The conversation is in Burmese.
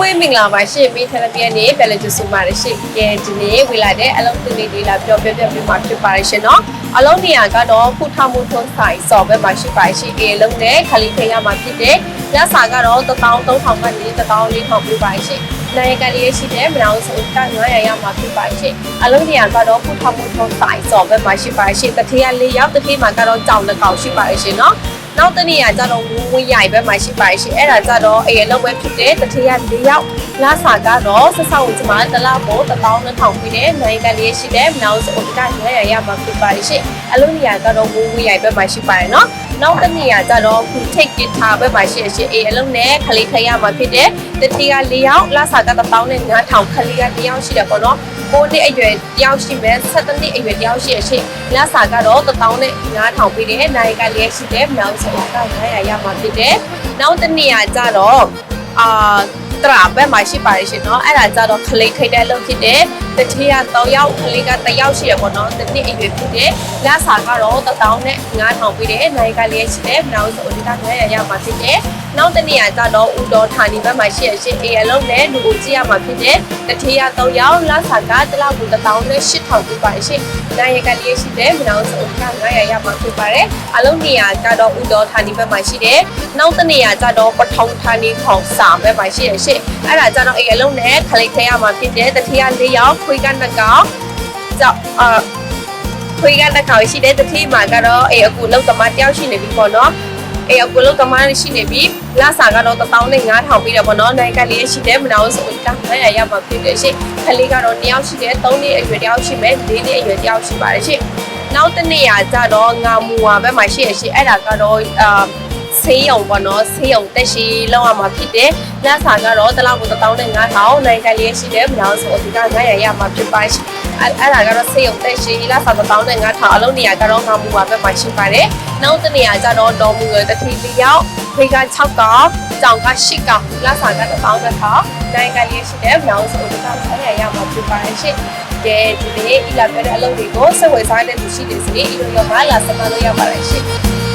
ဝေးမင်္ဂလာပါရှင်မိထရပီရဲ့နေဘယ်လိုကျဆူပါရရှင်ကဲဒီနေ့ဝေလာတဲ့အလုံးသူလေးလေးလာပြောပြပြပြမှာဖြစ်ပါရရှင်နော်အလုံးနေရာကတော့ဖူထမှုထုံးဆိုင်စော်ဘက်မှာရှိပါရှင်အေလုံးနဲ့ခလီဖေးရမှာဖြစ်တဲ့ညစာကတော့13000ကနေ14000ပြပါရှင်နိုင်ကလေးရှိတဲ့မနောင်စုက900ရမှာဖြစ်ပါရှင်အလုံးနေရာကတော့ဖူထမှုထုံးဆိုင်စော်ဘက်မှာရှိပါရှင်တထေးက၄ရောက်တထေးမှာကတော့ကြောင်တစ်ကောင်ရှိပါရှင်နော် နောက်တနေ့ကကြတော့ဝဝရိုင်ဘက်မှာရှိပါရှင်အဲ့ဒါကြတော့အေးအလုံးပဲဖြစ်တဲ့တထေးရ၄ယောက် လာစာကတော့ဆက်ဆောက်ဝင်ကျမတလားပေါ်12000ပြည့်တဲ့နိုင်ကလေးရှိတဲ့နောက်ဆိုကရရရမှာဖြစ်ပါရှင်အလုံးနေရာကတော့ဝဝရိုင်ဘက်မှာရှိပါတယ်နော်နောက်တနေ့ကကြတော့ခုထိတ်ဂီတာဘက်မှာရှိရှင်အေးအလုံးနဲ့ခလေးခရရမှာဖြစ်တဲ့တထေးက၄ယောက်လာစာက1000နဲ့9000ခလေးက၄ယောက်ရှိတယ်ပေါ့နော်ကိုနှစ်အရွယ်တယောက်ရှိမယ်7နှစ်အရွယ်တယောက်ရှိရရှိလက်စာကတော့1000နဲ့9000ပြည့်တယ်နိုင်ကလေးရှိတယ်မြောက်ဆိုတာက900ရမှာဖြစ်တယ်နောက်တစ်နေရာကျတော့အာ တရာဘက်မှာရှိပါတယ်ရှင်နော်အဲ့ဒါကြတော့ခလေးခိတ်တဲ့လုပ်ဖြစ်တယ်တတိယ3ယောက်ခလေးက1ယောက်ရှိရပေါ့နော်တနည်းအရွယ်ဖြစ်တယ်လဆာကတော့1000နဲ့9000ပေးတယ်နိုင်ကလေးရှိတယ်နောက်ဆိုဒီက900ရမှာဖြစ်တယ်နောက်တနည်းကြတော့ဦးတော်ဌာနီဘက်မှာရှိရရှင်အေရလုံးနဲ့လူကိုကြည့်ရမှာဖြစ်တယ်တတိယ3ယောက်လဆာကတလောက်ကို1000နဲ့8000ပေးပါတယ်ရှင်နိုင်ကလေးရှိတယ်နောက်ဆိုဒီက900ရမှာဖြစ်ပါတယ်အလုံးနေရာကြတော့ဦးတော်ဌာနီဘက်မှာရှိတယ်နောက်တနည်းကြတော့ပထုံဌာနီခေါင်စာဘက်မှာရှိရရှင်အဲ့ဒါကျတော့အေအလုံးနဲ့ခလိတ်ထဲရမှာဖြစ်တယ်တတိယ4ယောက်ခွေးကနှစ်ကောင်ကြောက်အာခွေးကနှစ်ကောင်ရှိတယ်တတိမှာကတော့အေအခုလောက်သမားတယောက်ရှိနေပြီပေါ့နော်အေအခုလောက်သမားရှိနေပြီလစာကတော့1000နဲ့9000ပြီးတယ်ပေါ့နော်နိုင်ကလေးရှိတယ်မနာဘူးဆိုတော့900ရမှာဖြစ်တယ်ရှင်ခလေးကတော့တယောက်ရှိတယ်3နှစ်အရွယ်တယောက်ရှိမယ်4နှစ်အရွယ်တယောက်ရှိပါတယ်ရှင်နောက်တစ်နေ့ကကြတော့ငါမူဝါဘက်မှာရှိရရှင်အဲ့ဒါကတော့အာ ဆေးရုံပေါ့နော်ဆေးရုံတက်ရှိလောက်ရမှာဖြစ်တယ်။လက်စာကတော့တစ်လောက်ကို1000နဲ့9000နိုင်ကလေးရှိတယ်မနာဘူးဆိုတော့ဒီက900ရမှာဖြစ်ပါရှင်။အဲ့အဲ့ဒါကတော့ဆေးရုံတက်ရှိလက်စာ1000နဲ့9000အလုံးနေရာကတော့ငါမူဝါဘက်မှာရှိပါတယ်။နောက်တစ်နေရာကျတော့ဒေါ်မူရတတိလျောက်ဖေက6ကောင်ကြောင်က8ကောင်လက်စာက1000နဲ့1000နိုင်ကလေးရှိတယ်မနာဘူးဆိုတော့ဒီက900ရမှာဖြစ်ပါရှင်။ကဲဒီနေ့ဤလာပြတဲ့အလုပ်တွေကိုစိတ်ဝင်စားတဲ့လူရှိနေစေအီလိုရောမလာစမလို့ရပါတယ်ရှင်။